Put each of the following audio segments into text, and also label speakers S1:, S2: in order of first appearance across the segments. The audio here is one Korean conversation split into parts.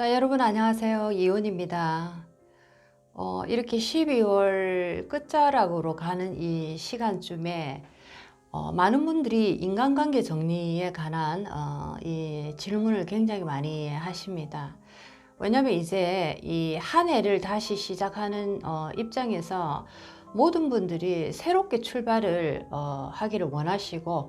S1: 자, 여러분 안녕하세요. 이온입니다. 어, 이렇게 12월 끝자락으로 가는 이 시간쯤에 어, 많은 분들이 인간관계 정리에 관한 어, 이 질문을 굉장히 많이 하십니다. 왜냐하면 이제 이 한 해를 다시 시작하는 어, 입장에서 모든 분들이 새롭게 출발을 어, 하기를 원하시고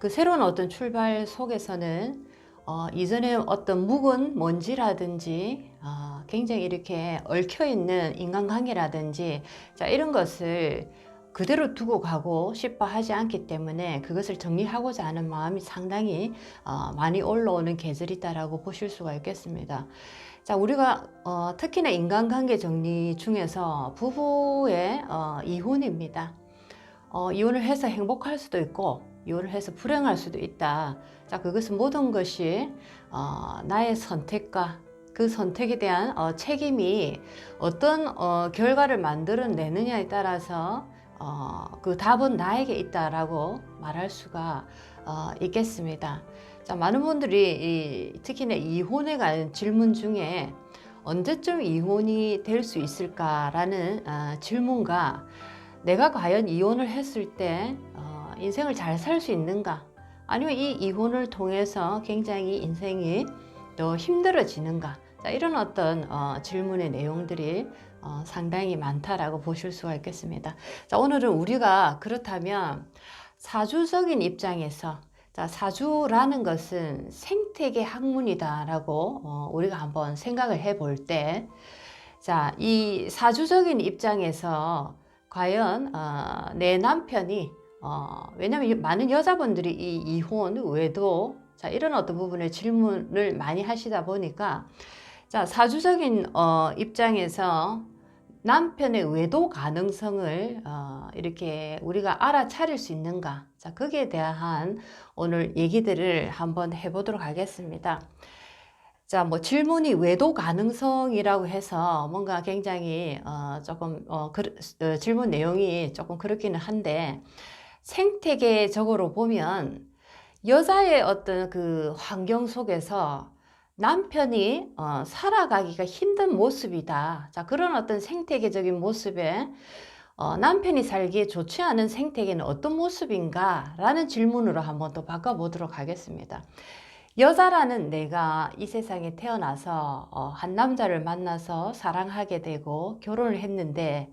S1: 그 새로운 어떤 출발 속에서는 어, 이전에 어떤 묵은 먼지라든지 어, 굉장히 이렇게 얽혀 있는 인간관계라든지 자 이런 것을 그대로 두고 가고 싶어 하지 않기 때문에 그것을 정리하고자 하는 마음이 상당히 어, 많이 올라오는 계절이다라고 보실 수가 있겠습니다. 자, 우리가 어, 특히나 인간관계 정리 중에서 부부의 어, 이혼입니다. 어, 이혼을 해서 행복할 수도 있고 이혼을 해서 불행할 수도 있다. 자, 그것은 모든 것이 어, 나의 선택과 그 선택에 대한 어, 책임이 어떤 어, 결과를 만들어내느냐에 따라서 어, 그 답은 나에게 있다라고 말할 수가 어, 있겠습니다. 자, 많은 분들이 이, 특히나 이혼에 관한 질문 중에 언제쯤 이혼이 될 수 있을까라는 어, 질문과 내가 과연 이혼을 했을 때 어, 인생을 잘 살 수 있는가? 아니면 이 이혼을 통해서 굉장히 인생이 더 힘들어지는가? 자, 이런 어떤 어, 질문의 내용들이 어, 상당히 많다라고 보실 수가 있겠습니다. 자, 오늘은 우리가 그렇다면 사주적인 입장에서 자, 사주라는 것은 생태계 학문이다라고 어, 우리가 한번 생각을 해볼 때, 자, 이 사주적인 입장에서 과연 어, 내 남편이 어, 왜냐하면 많은 여자분들이 이 이혼 외도 자 이런 어떤 부분에 질문을 많이 하시다 보니까 자 사주적인 어, 입장에서 남편의 외도 가능성을 어, 이렇게 우리가 알아차릴 수 있는가 자 거기에 대한 오늘 얘기들을 한번 해보도록 하겠습니다. 자, 뭐 질문이 외도 가능성이라고 해서 뭔가 굉장히 어, 조금 어, 그, 어, 질문 내용이 조금 그렇기는 한데 생태계적으로 보면 여자의 어떤 그 환경 속에서 남편이 어, 살아가기가 힘든 모습이다. 자, 그런 어떤 생태계적인 모습에 어, 남편이 살기에 좋지 않은 생태계는 어떤 모습인가? 라는 질문으로 한번 또 바꿔보도록 하겠습니다. 여자라는 내가 이 세상에 태어나서 어, 한 남자를 만나서 사랑하게 되고 결혼을 했는데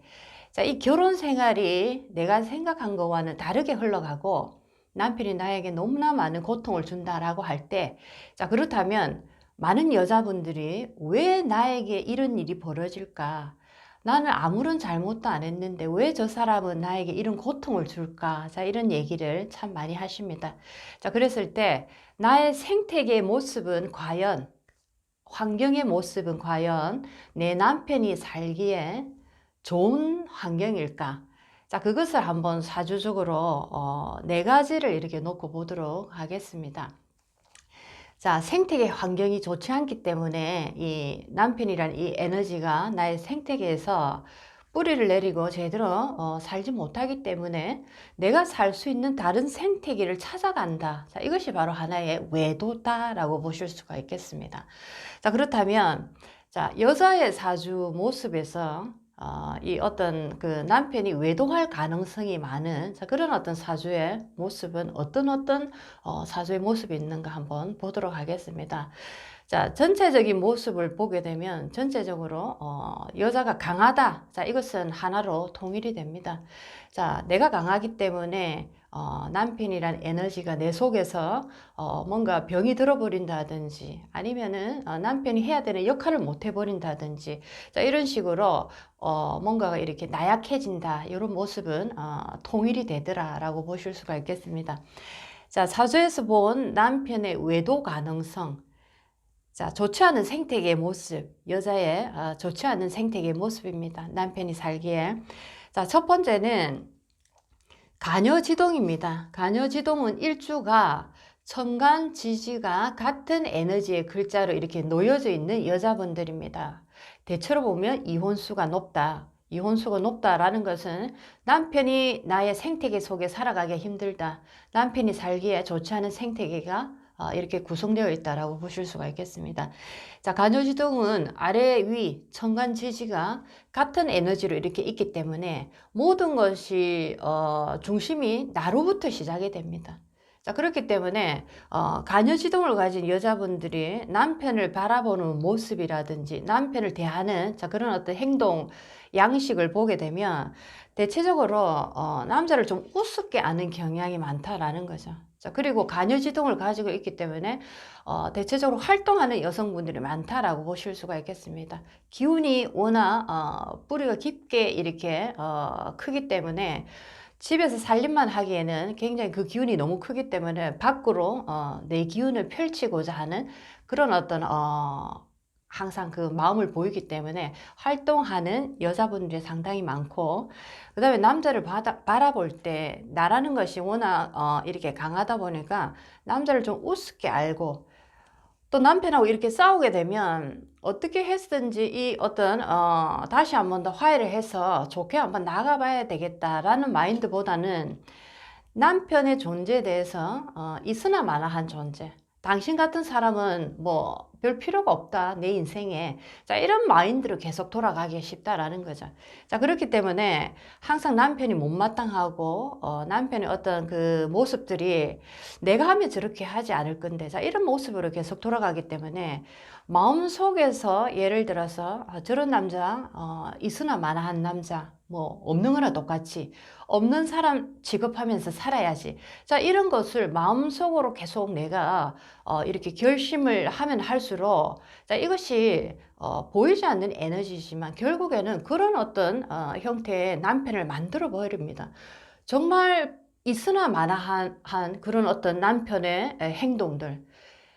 S1: 자, 이 결혼 생활이 내가 생각한 것과는 다르게 흘러가고 남편이 나에게 너무나 많은 고통을 준다라고 할 때, 자, 그렇다면 많은 여자분들이 왜 나에게 이런 일이 벌어질까? 나는 아무런 잘못도 안 했는데 왜 저 사람은 나에게 이런 고통을 줄까? 자, 이런 얘기를 참 많이 하십니다. 자, 그랬을 때 나의 생태계의 모습은 과연 환경의 모습은 과연 내 남편이 살기에 좋은 환경일까? 자, 그것을 한번 사주적으로 어, 네 가지를 이렇게 놓고 보도록 하겠습니다. 자, 생태계 환경이 좋지 않기 때문에 이 남편이란 이 에너지가 나의 생태계에서 뿌리를 내리고 제대로 어, 살지 못하기 때문에 내가 살 수 있는 다른 생태계를 찾아간다. 자, 이것이 바로 하나의 외도다라고 보실 수가 있겠습니다. 자, 그렇다면 자, 여자의 사주 모습에서 어, 이 어떤 그 남편이 외도할 가능성이 많은 자, 그런 어떤 사주의 모습은 어떤 어떤 어, 사주의 모습이 있는가 한번 보도록 하겠습니다. 자, 전체적인 모습을 보게 되면 전체적으로 어, 여자가 강하다. 자, 이것은 하나로 통일이 됩니다. 자, 내가 강하기 때문에 어, 남편이란 에너지가 내 속에서 어, 뭔가 병이 들어버린다든지 아니면은 어, 남편이 해야 되는 역할을 못 해버린다든지 자, 이런 식으로 어, 뭔가가 이렇게 나약해진다 이런 모습은 어, 통일이 되더라 라고 보실 수가 있겠습니다. 자, 사주에서 본 남편의 외도 가능성 자, 좋지 않은 생태계의 모습, 여자의 어, 좋지 않은 생태계의 모습입니다. 남편이 살기에. 자, 첫 번째는 간여지동입니다. 간여지동은 일주가 천간 지지가 같은 에너지의 글자로 이렇게 놓여져 있는 여자분들입니다. 대체로 보면 이혼수가 높다. 이혼수가 높다라는 것은 남편이 나의 생태계 속에 살아가기 힘들다. 남편이 살기에 좋지 않은 생태계가 어, 이렇게 구성되어 있다라고 보실 수가 있겠습니다. 자, 간요지동은 아래 위 천간 지지가 같은 에너지로 이렇게 있기 때문에 모든 것이 어, 중심이 나로부터 시작이 됩니다. 자, 그렇기 때문에, 어, 간여지동을 가진 여자분들이 남편을 바라보는 모습이라든지 남편을 대하는 자, 그런 어떤 행동, 양식을 보게 되면 대체적으로, 어, 남자를 좀 우습게 아는 경향이 많다라는 거죠. 자, 그리고 간여지동을 가지고 있기 때문에, 어, 대체적으로 활동하는 여성분들이 많다라고 보실 수가 있겠습니다. 기운이 워낙, 어, 뿌리가 깊게 이렇게, 어, 크기 때문에, 집에서 살림만 하기에는 굉장히 그 기운이 너무 크기 때문에 밖으로 어, 내 기운을 펼치고자 하는 그런 어떤 어, 항상 그 마음을 보이기 때문에 활동하는 여자분들이 상당히 많고 그 다음에 남자를 바다, 바라볼 때 나라는 것이 워낙 어, 이렇게 강하다 보니까 남자를 좀 우습게 알고 또 남편하고 이렇게 싸우게 되면 어떻게 했든지 이 어떤 어, 다시 한 번 더 화해를 해서 좋게 한번 나가봐야 되겠다라는 마인드보다는 남편의 존재에 대해서 어, 있으나 마나한 존재. 당신 같은 사람은 뭐 별 필요가 없다 내 인생에. 자 이런 마인드로 계속 돌아가기 쉽다라는 거죠. 자 그렇기 때문에 항상 남편이 못마땅하고 어, 남편의 어떤 그 모습들이 내가 하면 저렇게 하지 않을 건데 자 이런 모습으로 계속 돌아가기 때문에 마음 속에서 예를 들어서 아, 저런 남자 어, 있으나 마나한 남자 뭐 없는 거나 똑같이 없는 사람 취급하면서 살아야지. 자, 이런 것을 마음속으로 계속 내가 어, 이렇게 결심을 하면 할수록 자, 이것이 어, 보이지 않는 에너지지만 결국에는 그런 어떤 어, 형태의 남편을 만들어 버립니다. 정말 있으나 마나한 한 그런 어떤 남편의 행동들.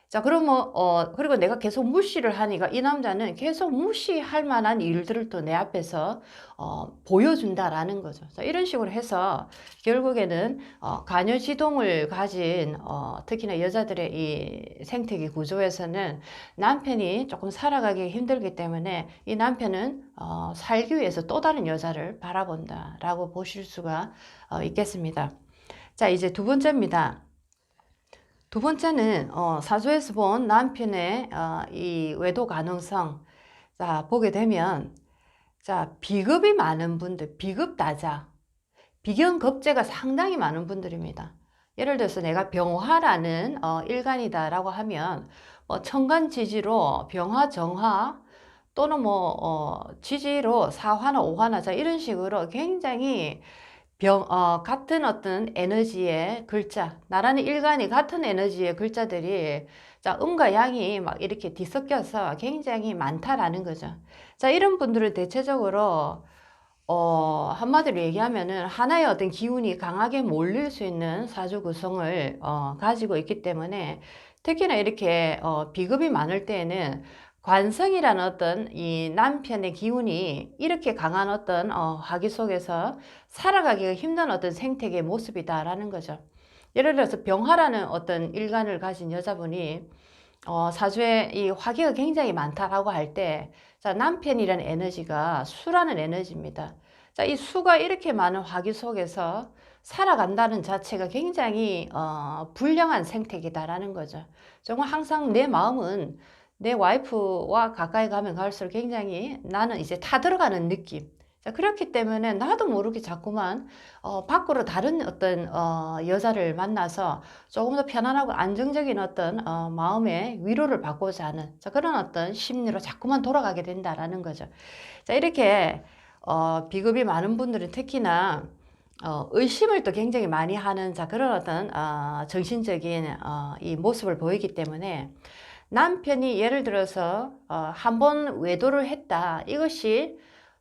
S1: 자, 그러면, 어, 그리고 내가 계속 무시를 하니까 이 남자는 계속 무시할 만한 일들을 또 내 앞에서, 어, 보여준다라는 거죠. 자, 이런 식으로 해서 결국에는, 어, 간여지동을 가진, 어, 특히나 여자들의 이 생태계 구조에서는 남편이 조금 살아가기 힘들기 때문에 이 남편은, 어, 살기 위해서 또 다른 여자를 바라본다라고 보실 수가 어, 있겠습니다. 자, 이제 두 번째입니다. 두 번째는 어, 사주에서 본 남편의 어, 이 외도 가능성 자 보게 되면 자 비급이 많은 분들 비급다자 비견급제가 상당히 많은 분들입니다. 예를 들어서 내가 병화라는 어, 일간이다 라고 하면 뭐 천간지지로 병화 정화 또는 뭐 어, 지지로 사화나 오화나 자 이런 식으로 굉장히 병, 어, 같은 어떤 에너지의 글자, 나라는 일간이 같은 에너지의 글자들이 자, 음과 양이 막 이렇게 뒤섞여서 굉장히 많다라는 거죠. 자, 이런 분들은 대체적으로 어, 한마디로 얘기하면은 하나의 어떤 기운이 강하게 몰릴 수 있는 사주 구성을 어, 가지고 있기 때문에 특히나 이렇게 어, 비급이 많을 때에는 관성이라는 어떤 이 남편의 기운이 이렇게 강한 어떤 어, 화기 속에서 살아가기가 힘든 어떤 생태계의 모습이다라는 거죠. 예를 들어서 병화라는 어떤 일간을 가진 여자분이 어, 사주에 이 화기가 굉장히 많다라고 할 때, 자, 남편이라는 에너지가 수라는 에너지입니다. 자, 이 수가 이렇게 많은 화기 속에서 살아간다는 자체가 굉장히 어, 불량한 생태계다라는 거죠. 정말 항상 내 마음은 내 와이프와 가까이 가면 갈수록 굉장히 나는 이제 타들어가는 느낌. 자, 그렇기 때문에 나도 모르게 자꾸만 어, 밖으로 다른 어떤 어, 여자를 만나서 조금 더 편안하고 안정적인 어떤 어, 마음의 위로를 받고자 하는 자, 그런 어떤 심리로 자꾸만 돌아가게 된다라는 거죠. 자, 이렇게 어, 비급이 많은 분들은 특히나 어, 의심을 또 굉장히 많이 하는 자, 그런 어떤 어, 정신적인 어, 이 모습을 보이기 때문에 남편이 예를 들어서 어, 한번 외도를 했다. 이것이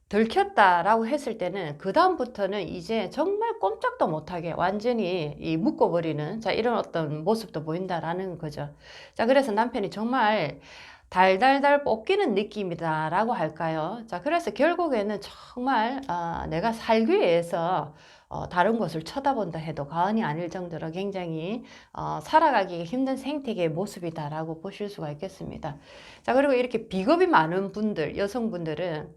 S1: 들켰다라고 했을 때는 그 다음부터는 이제 정말 꼼짝도 못하게 완전히 이 묶어버리는 자 이런 어떤 모습도 보인다라는 거죠. 자 그래서 남편이 정말 달달달 볶이는 느낌이다라고 할까요? 자 그래서 결국에는 정말 어, 내가 살기 위해서 어, 다른 것을 쳐다본다 해도 과언이 아닐 정도로 굉장히 어, 살아가기 힘든 생태계의 모습이다라고 보실 수가 있겠습니다. 자 그리고 이렇게 비겁이 많은 분들 여성분들은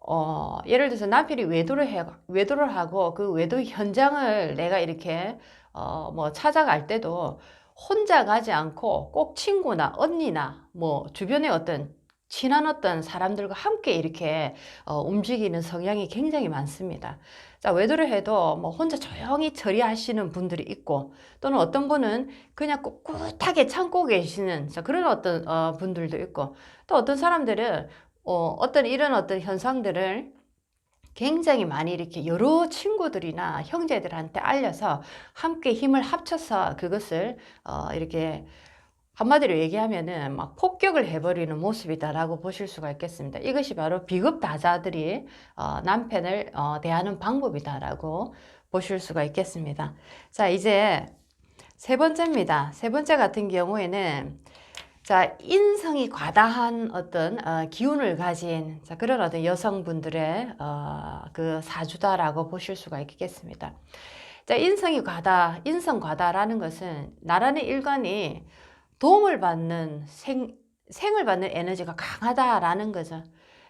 S1: 어, 예를 들어서 남편이 외도를 해 외도를 하고 그 외도 현장을 내가 이렇게 어, 뭐 찾아갈 때도 혼자 가지 않고 꼭 친구나 언니나 뭐 주변의 어떤 친한 어떤 사람들과 함께 이렇게 어, 움직이는 성향이 굉장히 많습니다. 자, 외도를 해도 뭐 혼자 조용히 처리하시는 분들이 있고 또는 어떤 분은 그냥 꿋꿋하게 참고 계시는 자, 그런 어떤 어, 분들도 있고 또 어떤 사람들은 어, 어떤 이런 어떤 현상들을 굉장히 많이 이렇게 여러 친구들이나 형제들한테 알려서 함께 힘을 합쳐서 그것을 어, 이렇게 한마디로 얘기하면은 막 폭격을 해버리는 모습이다라고 보실 수가 있겠습니다. 이것이 바로 비급다자들이 어, 남편을 어, 대하는 방법이다라고 보실 수가 있겠습니다. 자, 이제 세 번째입니다. 세 번째 같은 경우에는 자, 인성이 과다한 어떤 어, 기운을 가진 자, 그런 어떤 여성분들의 어, 그 사주다라고 보실 수가 있겠습니다. 자, 인성이 과다, 인성 과다라는 것은 나라는 일관이 도움을 받는 생, 생을 받는 에너지가 강하다라는 거죠.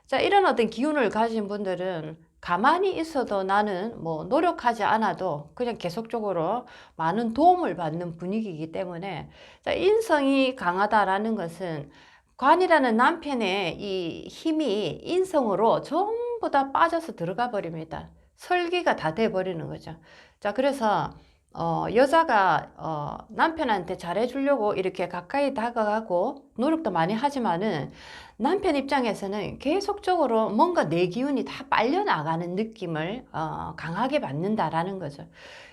S1: 자, 이런 어떤 기운을 가진 분들은 가만히 있어도 나는 뭐 노력하지 않아도 그냥 계속적으로 많은 도움을 받는 분위기이기 때문에 자, 인성이 강하다라는 것은 관이라는 남편의 이 힘이 인성으로 전부 다 빠져서 들어가 버립니다. 설계가 다 돼 버리는 거죠. 자, 그래서 어, 여자가 어, 남편한테 잘해주려고 이렇게 가까이 다가가고 노력도 많이 하지만은 남편 입장에서는 계속적으로 뭔가 내 기운이 다 빨려나가는 느낌을 어, 강하게 받는다라는 거죠.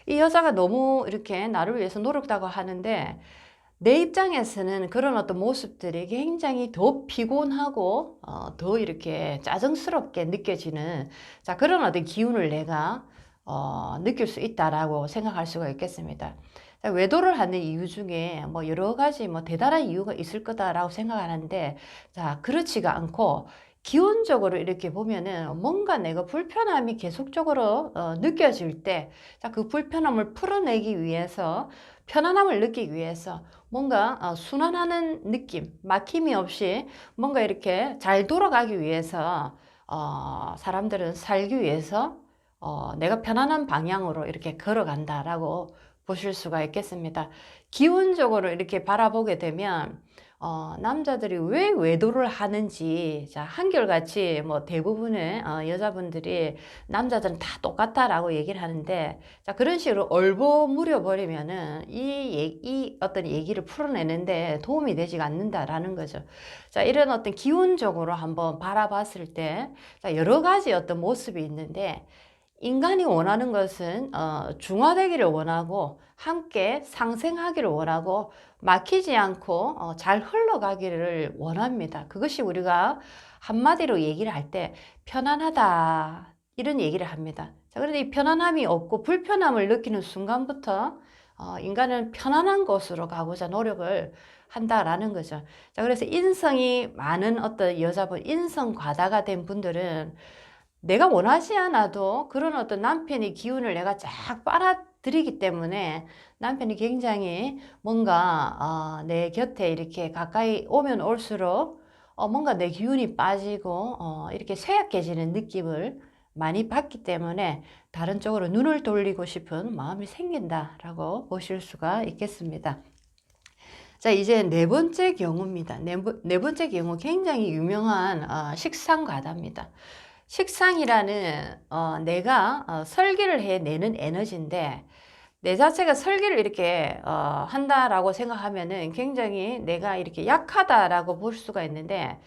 S1: 이 여자가 너무 이렇게 나를 위해서 노력다고 하는데 내 입장에서는 그런 어떤 모습들이 굉장히 더 피곤하고 어, 더 이렇게 짜증스럽게 느껴지는 자 그런 어떤 기운을 내가 어, 느낄 수 있다라고 생각할 수가 있겠습니다. 외도를 하는 이유 중에 뭐 여러 가지 뭐 대단한 이유가 있을 거다라고 생각하는데 자 그렇지가 않고 기본적으로 이렇게 보면은 뭔가 내가 불편함이 계속적으로 어, 느껴질 때, 자, 그 불편함을 풀어내기 위해서, 편안함을 느끼기 위해서 뭔가 어, 순환하는 느낌, 막힘이 없이 뭔가 이렇게 잘 돌아가기 위해서, 어, 사람들은 살기 위해서 어, 내가 편안한 방향으로 이렇게 걸어간다라고 보실 수가 있겠습니다. 기본적으로 이렇게 바라보게 되면 어, 남자들이 왜 외도를 하는지 자 한결같이 뭐 대부분의 어, 여자분들이 남자들은 다 똑같다라고 얘기를 하는데 자 그런 식으로 얼버무려 버리면은 이, 이 어떤 얘기를 풀어내는데 도움이 되지 않는다라는 거죠. 자 이런 어떤 기운적으로 한번 바라봤을 때 자, 여러 가지 어떤 모습이 있는데 인간이 원하는 것은 어, 중화되기를 원하고 함께 상생하기를 원하고 막히지 않고 어, 잘 흘러가기를 원합니다. 그것이 우리가 한마디로 얘기를 할 때 편안하다 이런 얘기를 합니다. 자, 그런데 이 편안함이 없고 불편함을 느끼는 순간부터 어, 인간은 편안한 곳으로 가고자 노력을 한다라는 거죠. 자, 그래서 인성이 많은 어떤 여자분, 인성 과다가 된 분들은 내가 원하지 않아도 그런 어떤 남편의 기운을 내가 쫙 빨아들이기 때문에 남편이 굉장히 뭔가 어, 내 곁에 이렇게 가까이 오면 올수록 어, 뭔가 내 기운이 빠지고 어, 이렇게 쇠약해지는 느낌을 많이 받기 때문에 다른 쪽으로 눈을 돌리고 싶은 마음이 생긴다라고 보실 수가 있겠습니다. 자, 이제 네 번째 경우입니다. 네, 네 번째 경우 굉장히 유명한 어, 식상과다입니다. 식상이라는 어, 내가 어, 설계를 해내는 에너지인데 내 자체가 설계를 이렇게 어, 한다라고 생각하면은 굉장히 내가 이렇게 약하다라고 볼 수가 있는데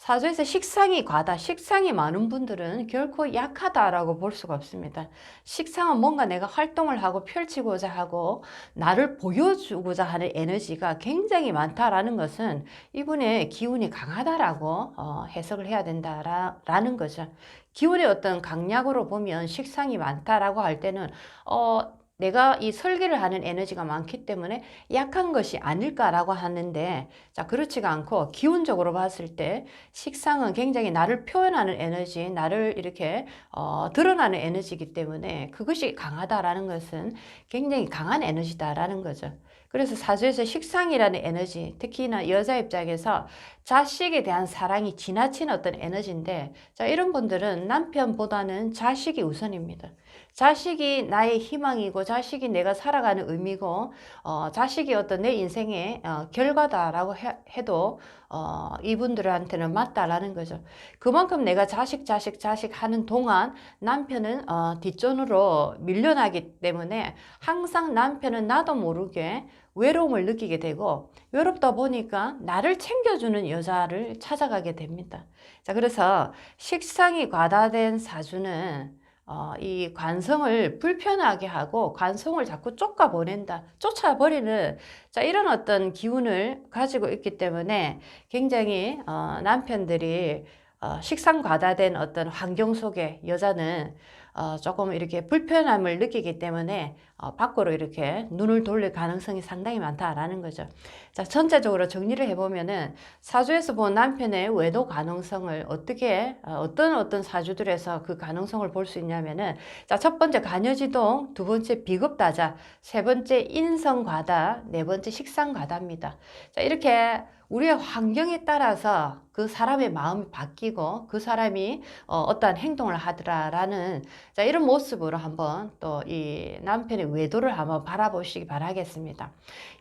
S1: 사주에서 식상이 과다, 식상이 많은 분들은 결코 약하다라고 볼 수가 없습니다. 식상은 뭔가 내가 활동을 하고 펼치고자 하고 나를 보여주고자 하는 에너지가 굉장히 많다라는 것은 이분의 기운이 강하다라고 어, 해석을 해야 된다라는 거죠. 기운의 어떤 강약으로 보면 식상이 많다라고 할 때는 어, 내가 이 설계를 하는 에너지가 많기 때문에 약한 것이 아닐까라고 하는데 자 그렇지가 않고 기운적으로 봤을 때 식상은 굉장히 나를 표현하는 에너지 나를 이렇게 어, 드러나는 에너지이기 때문에 그것이 강하다라는 것은 굉장히 강한 에너지다라는 거죠. 그래서 사주에서 식상이라는 에너지, 특히나 여자 입장에서 자식에 대한 사랑이 지나친 어떤 에너지인데, 자, 이런 분들은 남편보다는 자식이 우선입니다. 자식이 나의 희망이고 자식이 내가 살아가는 의미고 어, 자식이 어떤 내 인생의 어, 결과다라고 해, 해도 어, 이분들한테는 맞다라는 거죠. 그만큼 내가 자식 자식 자식 하는 동안 남편은 어, 뒷전으로 밀려나기 때문에 항상 남편은 나도 모르게 외로움을 느끼게 되고 외롭다 보니까 나를 챙겨주는 여자를 찾아가게 됩니다. 자, 그래서 식상이 과다된 사주는 어, 이 관성을 불편하게 하고 관성을 자꾸 쫓아 보낸다, 쫓아버리는 자 이런 어떤 기운을 가지고 있기 때문에 굉장히 어, 남편들이 어, 식상 과다된 어떤 환경 속에 여자는 어, 조금 이렇게 불편함을 느끼기 때문에 어, 밖으로 이렇게 눈을 돌릴 가능성이 상당히 많다라는 거죠. 자, 전체적으로 정리를 해보면은 사주에서 본 남편의 외도 가능성을 어떻게 어, 어떤 어떤 사주들에서 그 가능성을 볼 수 있냐면은 자, 첫 번째 간여지동, 두 번째 비급다자, 세 번째 인성과다, 네 번째 식상과다입니다. 자, 이렇게 우리의 환경에 따라서 그 사람의 마음이 바뀌고 그 사람이 어, 어떠한 행동을 하더라라는 자, 이런 모습으로 한번 또 이 남편의 외도를 한번 바라보시기 바라겠습니다.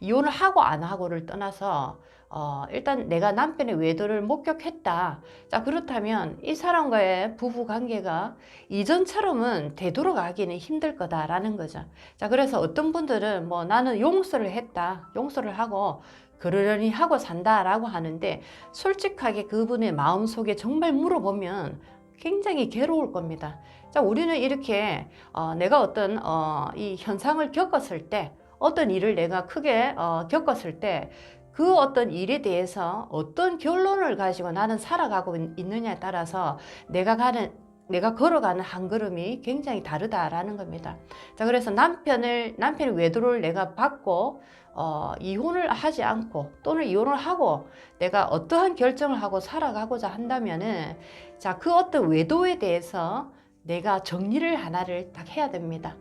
S1: 이혼을 하고 안 하고를 떠나서 어, 일단 내가 남편의 외도를 목격했다. 자, 그렇다면 이 사람과의 부부 관계가 이전처럼은 되돌아가기는 힘들 거다라는 거죠. 자, 그래서 어떤 분들은 뭐 나는 용서를 했다. 용서를 하고 그러려니 하고 산다라고 하는데 솔직하게 그분의 마음 속에 정말 물어보면 굉장히 괴로울 겁니다. 자, 우리는 이렇게 어, 내가 어떤 어, 이 현상을 겪었을 때 어떤 일을 내가 크게 어, 겪었을 때 그 어떤 일에 대해서 어떤 결론을 가지고 나는 살아가고 있- 있느냐에 따라서 내가 가는 내가 걸어가는 한 걸음이 굉장히 다르다라는 겁니다. 자, 그래서 남편을 남편의 외도를 내가 받고 어, 이혼을 하지 않고 또는 이혼을 하고 내가 어떠한 결정을 하고 살아가고자 한다면은 자, 그 어떤 외도에 대해서 내가 정리를 하나를 딱 해야 됩니다.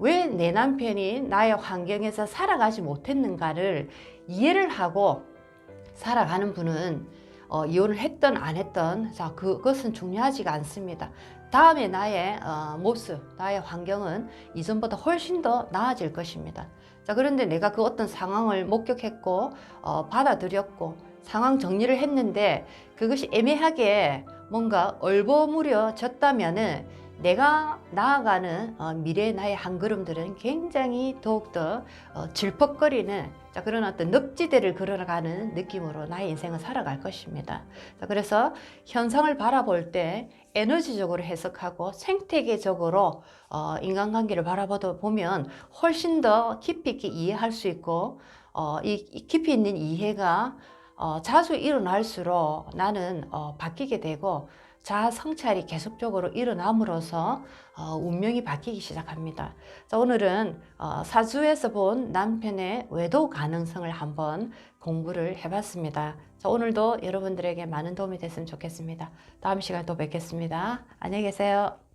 S1: 왜 내 남편이 나의 환경에서 살아가지 못했는가를 이해를 하고 살아가는 분은 어, 이혼을 했던 안 했던 자 그것은 중요하지가 않습니다. 다음에 나의 어, 모습, 나의 환경은 이전보다 훨씬 더 나아질 것입니다. 자 그런데 내가 그 어떤 상황을 목격했고 어, 받아들였고 상황 정리를 했는데 그것이 애매하게 뭔가 얼버무려졌다면은 내가 나아가는 어, 미래의 나의 한 걸음들은 굉장히 더욱더 어, 질퍽거리는 자, 그런 어떤 늪지대를 걸어가는 느낌으로 나의 인생을 살아갈 것입니다. 자, 그래서 현상을 바라볼 때 에너지적으로 해석하고 생태계적으로 어, 인간관계를 바라보다 보면 훨씬 더 깊이 있게 이해할 수 있고 어, 이, 이 깊이 있는 이해가 어, 자주 일어날수록 나는 어, 바뀌게 되고 자아 성찰이 계속적으로 일어남으로써 어, 운명이 바뀌기 시작합니다. 자, 오늘은 어, 사주에서 본 남편의 외도 가능성을 한번 공부를 해봤습니다. 자, 오늘도 여러분들에게 많은 도움이 됐으면 좋겠습니다. 다음 시간에 또 뵙겠습니다. 안녕히 계세요.